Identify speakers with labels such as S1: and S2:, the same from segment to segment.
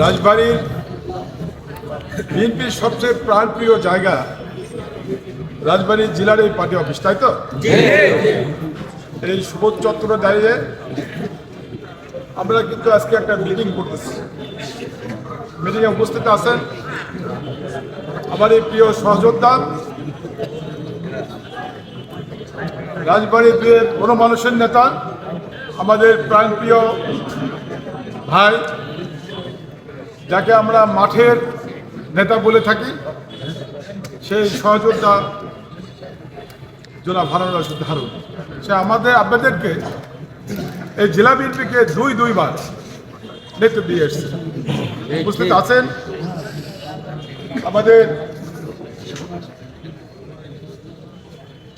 S1: রাজবাড়ির বিএনপির সবচেয়ে প্রাণপ্রিয় জায়গা রাজবাড়ির জেলার এই পার্টি অফিস তাই তো? এই সুবোধ চত্বরে দাঁড়িয়ে আমরা কিন্তু আজকে একটা মিটিং করতেছি। মিটিংয়ে উপস্থিত আছেন আমার এই প্রিয় সহযোদ্ধা রাজবাড়ির দুয়ে কোনো মানুষের নেতা আমাদের প্রাণপ্রিয় ভাই যাকে আমরা মাঠের নেতা বলে থাকি, সেই সহযোদ্ধা জোনা ভারত হারুন। সে আমাদের, আপনাদেরকে এই জেলা বিএনপিকে দুই দুইবার নেতৃত্ব দিয়ে এসছে। উপস্থিত আছেন আমাদের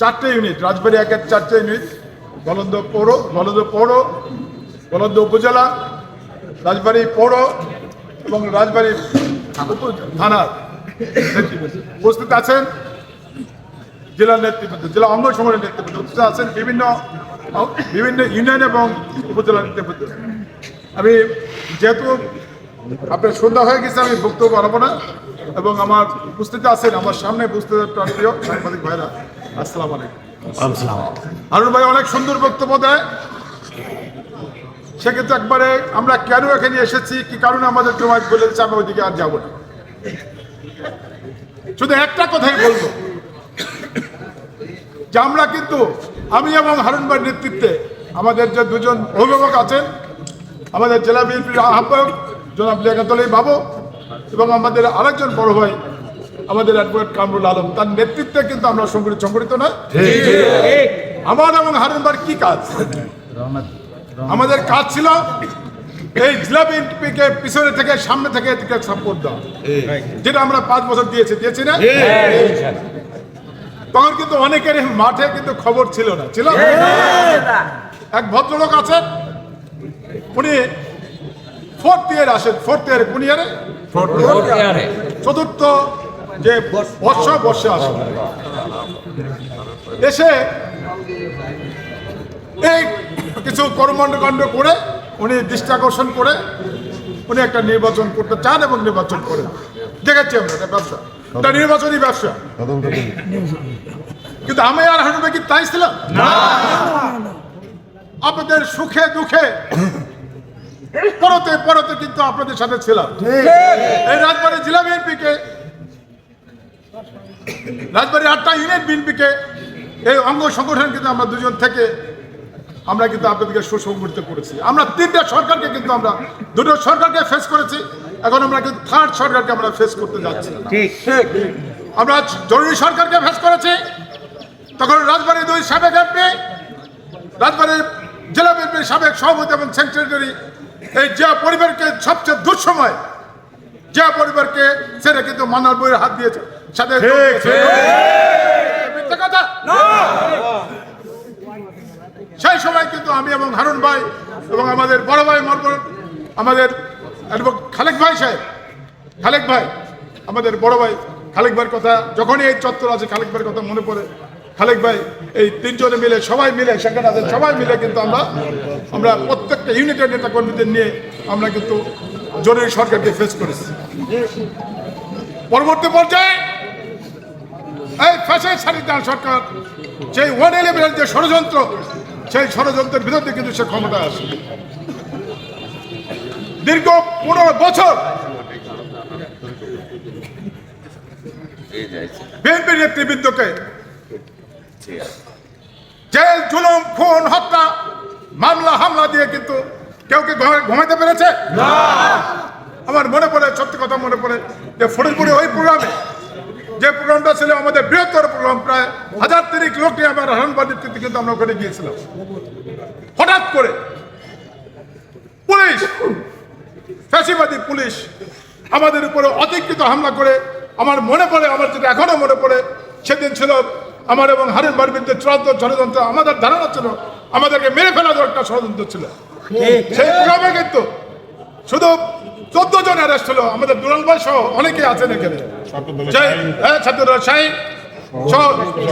S1: চারটে ইউনিট, রাজবাড়ি একের চারটে ইউনিট গলন্দ পৌর গলন্দ পৌর গলন্দ উপজেলা, রাজবাড়ি পৌর এবং রাজবাড়ি উপ- থানার উপস্থিত আছেন জেলার নেতৃবৃন্দ জেলা অঙ্গ সময়ের নেতৃবৃন্দ উপস্থিত আছেন বিভিন্ন বিভিন্ন ইউনিয়ন এবং উপজেলার নেতৃবৃন্দ। আমি যেহেতু আপনার সন্ধ্যা হয়ে গেছে আমি বক্তব্য পারব না এবং আমার উপস্থিত আছেন আমার সামনে বুঝতে প্রান্তীয় সাংবাদিক ভাইরা আসসালাম আলাইকুম। হারুন ভাই অনেক সুন্দর বক্তব্য দেয় সেক্ষেত্রে একবারে আমরা কেন এখানে এসেছি? কি কারণে আমাদের জমায়েত বলে দিচ্ছে আমি ওইদিকে আর যাব না। শুধু একটা কথাই বলব। যে আমরা কিন্তু আমি এবং হারুন ভাইয়ের নেতৃত্বে আমাদের যে দুজন অভিভাবক আছেন আমাদের জেলা বিএনপির আহ্বায়ক জনাব লিয়াকাতলী বাবু এবং আমাদের আরেকজন বড় ভাই আমাদের অ্যাডভোকেট কামরুল আলম তার নেতৃত্বে কিন্তু আমরা সংগঠিত সংগঠিত না আমার এবং হারুন ভাইয়ের কি কাজ? আমাদের কাজ ছিল এই জেলা বিএনপিকে পিছনে থেকে সামনে থেকে এদিকে সাপোর্ট দেওয়া। যেটা আমরা পাঁচ বছর দিয়েছি দিয়েছি না? তখন কিন্তু অনেকের মাঠে কিন্তু খবর ছিল না। ছিল? এক ভদ্রলোক আছেন উনি ফোর্থ ইয়ার আসেন ফোর্থ ইয়ারে কোন ইয়ারে চতুর্থ যে বর্ষ বর্ষে আসেন। এসে এই কিছু কর্মকাণ্ড কাণ্ড করে উনি দৃষ্টি আকর্ষণ করে উনি একটা নির্বাচন করতে চান এবং নির্বাচন করেন। দেখেছি আমরা এটা ব্যবসা। এটা নির্বাচনী ব্যবসা। কিন্তু আমি আর হারুন কি তাই ছিলাম? আপনাদের সুখে দুঃখে পরতে পরতে কিন্তু আপনাদের সাথে ছিলাম। এই রাজবাড়ি জেলা বিএনপিকে রাজবাড়ি আটটা ইউনিট বিএনপিকে এই অঙ্গ সংগঠন কিন্তু আমরা দুজন থেকে আমরা কিন্তু আপনাদেরকে সুসংগঠিত করেছি। আমরা তিনটা সরকারকে কিন্তু আমরা দুটো সরকারকে ফেস করেছি এখন আমরা কিন্তু থার্ড সরকারকে আমরা ফেস করতে যাচ্ছি। আমরা জরুরি সরকারকে ফেস করেছি তখন রাজবাড়ি দুই সাবেক এমপি রাজবাড়ির জেলা বিএনপির সাবেক সভাপতি এবং সেক্রেটারি এই যে পরিবারকে সবচেয়ে দুঃসময় যে পরিবারকে সেটা কিন্তু মান্নার বইয়ের হাত দিয়েছে। সাথে কথা? সেই সময় কিন্তু আমি এবং হারুন ভাই এবং আমাদের বড় ভাই মরবর আমাদের খালেক ভাই সাহেব, খালেক ভাই, আমাদের বড় ভাই খালেক ভাইয়ের কথা, যখনই এই চত্বর আছে খালেক ভাইয়ের কথা মনে পড়ে। খালেক ভাই, এই তিনজনে মিলে, সবাই মিলে, সেখানে আছে সবাই মিলে কিন্তু আমরা আমরা প্রত্যেকটা ইউনিটের নেতা কর্মীদের নিয়ে আমরা কিন্তু জরুরি সরকারকে ফেস করেছি। পরবর্তী পর্যায়ে এই ফ্যাশন সারিদার সরকার সেই ওয়ান ইলেভেনের যে ষড়যন্ত্র সেই ষড়যন্ত্রের বিরুদ্ধে কিন্তু সে ক্ষমতায় আসে। দীর্ঘ পনেরো বছর বিএনপি নেতৃবৃন্দকে জেল জুলুম খুন হত্যা মামলা হামলা দিয়ে কিন্তু কেউ কি ঘুমাইতে পেরেছে? আমার মনে পড়ে সত্যি কথা মনে পড়ে যে ফরিদপুরে ওই প্রোগ্রামে যে প্রোগ্রামটা ছিল আমাদের বৃহত্তর প্রোগ্রাম প্রায় হাজার তিরিক লোক নিয়ে আমার নেতৃত্বে কিন্তু আমরা ওখানে গিয়েছিলাম। হঠাৎ করে পুলিশ ফ্যাসিবাদী পুলিশ আমাদের উপরে অধিকৃত হামলা করে আমার মনে পড়ে আমার যেটা এখনও মনে পড়ে সেদিন ছিল আমার এবং হারেন বারবিদ্যের চূড়ান্ত ষড়যন্ত্র আমাদের ধারণা ছিল আমাদেরকে মেরে ফেলা একটা ষড়যন্ত্র ছিল। সেই প্রোগ্রামে কিন্তু শুধু চোদ্দ জন অ্যারেস্ট হলো। আমাদের দুলাল ভাই সহ অনেকে আছেন এখানে। হ্যাঁ ছাত্ররা সাই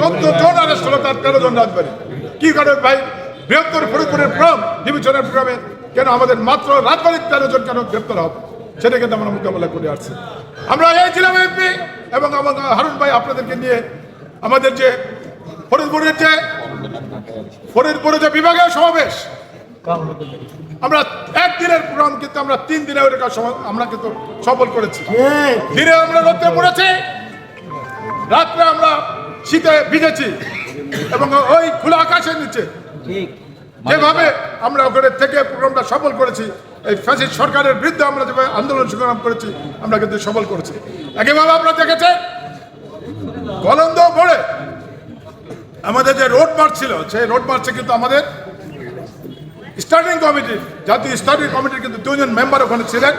S1: চোদ্দ জন অ্যারেস্ট হলো তার তেরো জন রাজবাড়ি। কি কারণে ভাই? বৃহত্তর ফরিদপুরের প্রোগ্রাম ডিভিশনের প্রোগ্রামে কেন আমাদের মাত্র রাজবাড়ির তেরো জন কেন গ্রেপ্তার হবে? সেটা কিন্তু আমরা মোকাবেলা করে আসছি। আমরা এই জেলা এমপি এবং আমার হারুন ভাই আপনাদেরকে নিয়ে আমাদের যে ফরিদপুরের যে ফরিদপুরের যে বিভাগীয় সমাবেশ আমরা একদিনের প্রোগ্রাম কিন্তু আমরা তিন দিনে ওইটা আমরা কিন্তু সফল করেছি। দিনে আমরা রোদ্রে পড়েছি রাত্রে আমরা শীতে ভিজেছি এবং ওই খোলা আকাশের নিচে। যেভাবে আমরা ওখানে থেকে প্রোগ্রামটা সফল করেছি এই ফ্যাসিস্ট সরকারের বিরুদ্ধে আমরা যেভাবে আন্দোলন সংগ্রাম করেছি আমরা কিন্তু সফল করেছি। একইভাবে আপনারা দেখেছেন গলন্দ মোড়ে আমাদের যে রোড মার্চ ছিল সেই রোড মার্চে কিন্তু আমাদের স্টার্টিং কমিটি জাতীয় স্টার্টিং কমিটির কিন্তু দুজন মেম্বার ওখানে ছিলেন।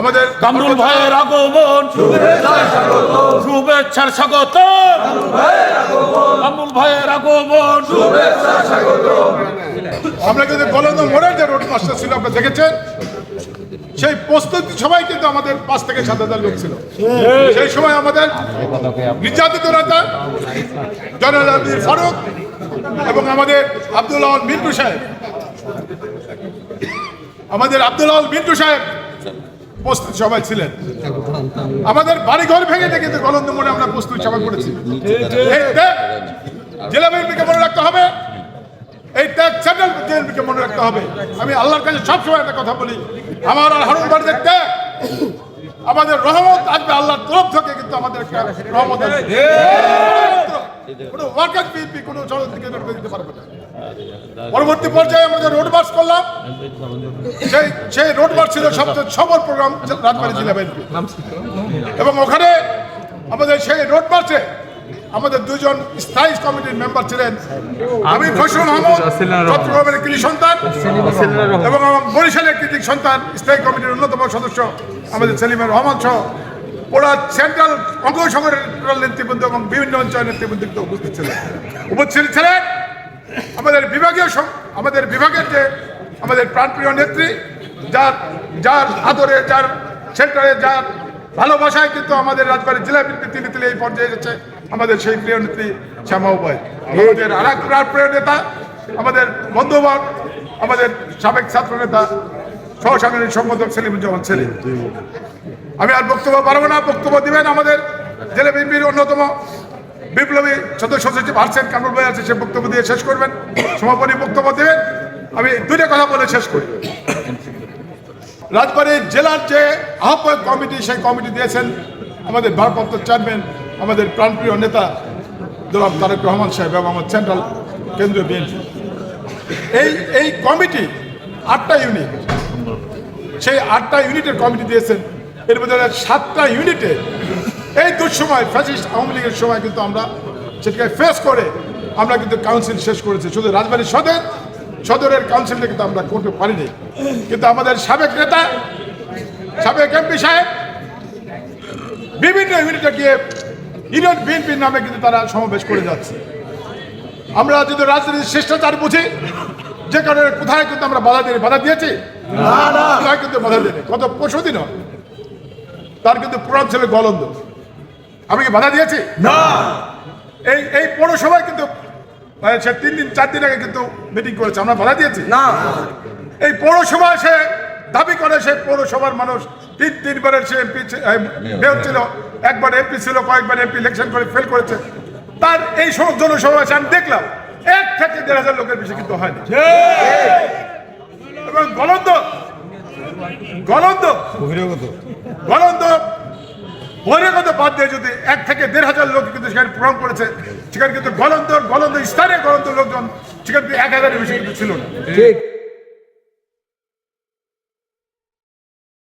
S1: আমাদের
S2: কামরুল ভাইয়ের আগমন শুভেচ্ছার স্বাগত কামরুল ভাইয়ের আগমন
S1: আমরা কিন্তু গলন্দ মোড়ের যে রোড মাস্টার ছিল আপনারা দেখেছেন? সেই প্রস্তুতি সবাই কিন্তু আমাদের পাঁচ থেকে সাত হাজার লোক ছিল। সেই সময় আমাদের নির্যাতিত নেতা জনাল আব্দুল ফারুক এবং আমাদের আব্দুল্লাহ মিন্টু সাহেব আমাদের আব্দুল্লাহ মিন্টু সাহেব প্রস্তুত সবাই ছিলেন। আমাদের বাড়ি ঘর ভেঙে কিন্তু গলন্দ মোড়ে আমরা প্রস্তুত সবাই করেছি জেলা বিএনপিকে মনে রাখতে হবে। এই ত্যাগ সেন্ট্রাল বিএনপিকে মনে রাখতে হবে। আমি আল্লাহর কাছে সবসময় একটা কথা বলি, আমার আর হারুন বাড়িতে ত্যাগ। আমাদের রহমত আসবে আল্লাহর তরফ থেকে কিন্তু আমাদের রহমত আসবে। কোনো ওয়ার্কার বিএনপি কোনো দিতে পারবে না। পরবর্তী পর্যায়ে আমরা রোড মার্চ করলাম সেই সেই রোড মার্চ ছিল সবচেয়ে সবল প্রোগ্রাম রাজবাড়ী জেলা বিএনপি এবং ওখানে আমাদের সেই রোড মার্চে আমাদের দুজন স্থায়ী কমিটির মেম্বার ছিলেন আমি ফসল মাহমুদ চট্টগ্রামের কৃষি সন্তান এবং আমার বরিশালের কৃতি সন্তান স্থায়ী কমিটির অন্যতম সদস্য আমাদের সেলিমের রহমান সহ ওরা সেন্ট্রাল অঙ্গ সংগঠনের নেতৃবৃন্দ এবং বিভিন্ন অঞ্চলের নেতৃবৃন্দ উপস্থিত ছিলেন। উপস্থিত ছিলেন আমাদের বিভাগীয় আমাদের বিভাগের যে আমাদের প্রাণপ্রিয় নেত্রী, যার যার আদরে, যার সেন্টারে যার ভালোবাসায় কিন্তু আমাদের রাজবাড়ির জেলা তিনি তিনি এই পর্যায়ে এসেছে আমাদের সেই প্রিয় নেত্রী শ্যামা উপায় আর এক প্রিয় নেতা, আমাদের বন্ধুবান, আমাদের সাবেক ছাত্র নেতা সহসাংগঠনিক সম্পাদক সেলিমুজ্জামান সেলিম। আমি আর বক্তব্য পারব না, বক্তব্য দিবেন আমাদের জেলা বিএনপির অন্যতম বিপ্লবী সদস্য সচিব আরসেন কামরুল ভাই আছে, সে বক্তব্য দিয়ে শেষ করবেন। সমাপনী বক্তব্য দেবেন। আমি দুইটা কথা বলে শেষ করি। রাজবাড়ির জেলার যে আহ্বায়ক কমিটি, সেই কমিটি দিয়েছেন আমাদের ভারপ্রাপ্ত চেয়ারম্যান, আমাদের প্রাণপ্রিয় নেতা জনাব তারেক রহমান সাহেব এবং আমার সেন্ট্রাল কেন্দ্রীয় বিএনপি। এই এই কমিটি আটটা ইউনিট, সেই আটটা ইউনিটের কমিটি দিয়েছেন এর মধ্যে সাতটা ইউনিটে এই দুঃসময় ফ্যাসিস্ট আওয়ামী লীগের সময় কিন্তু আমরা সেটাকে ফেস করে আমরা কিন্তু কাউন্সিল শেষ করেছি। শুধু রাজবাড়ী সদর সদরের কাউন্সিলটা কিন্তু আমরা করতে পারিনি। কিন্তু আমাদের সাবেক নেতা সাবেক এমপি সাহেব বিভিন্ন ইউনিটে গিয়ে ইউনিয়ন বিএনপির নামে কিন্তু তারা সমাবেশ করে যাচ্ছে। আমরা যদি রাজনীতির শিষ্টাচার বুঝি যে কারণে কোথায় কিন্তু আমরা বাধা দিয়ে বাধা দিয়েছি? কোথায় কিন্তু বাধা দিইনি কত পরশু দিন তার কিন্তু প্রোগ্রাম ছিল গলন্দ। আমি কি বাধা দিয়েছি? না। এই এই পৌরসভায় কিন্তু মানে সে তিন দিন চার দিন আগে কিন্তু মিটিং করেছে। আমরা বাধা দিয়েছি? না। এই পৌরসভায় সে দাবি করে সে পৌরসভার মানুষ তিন তিনবারের সে এমপি মেয়র। ছিল। একবার এমপি ছিল কয়েকবার এমপি ইলেকশন করে ফেল করেছে। তার এই সমস্ত জনসভা আমি দেখলাম এক থেকে দেড় হাজার লোকের বেশি কিন্তু হয়নি এবং গলন্দ গলন্দ। গলন্দ বহিরাগত বাদ দিয়ে যদি এক থেকে দেড় হাজার লোক কিন্তু সেখানে প্রোগ্রাম করেছে, সেখানে কিন্তু গলন্দর গলন্দ স্থানে গলন্দ লোকজন, সেখানে এক হাজারের বেশি কিন্তু ছিল না।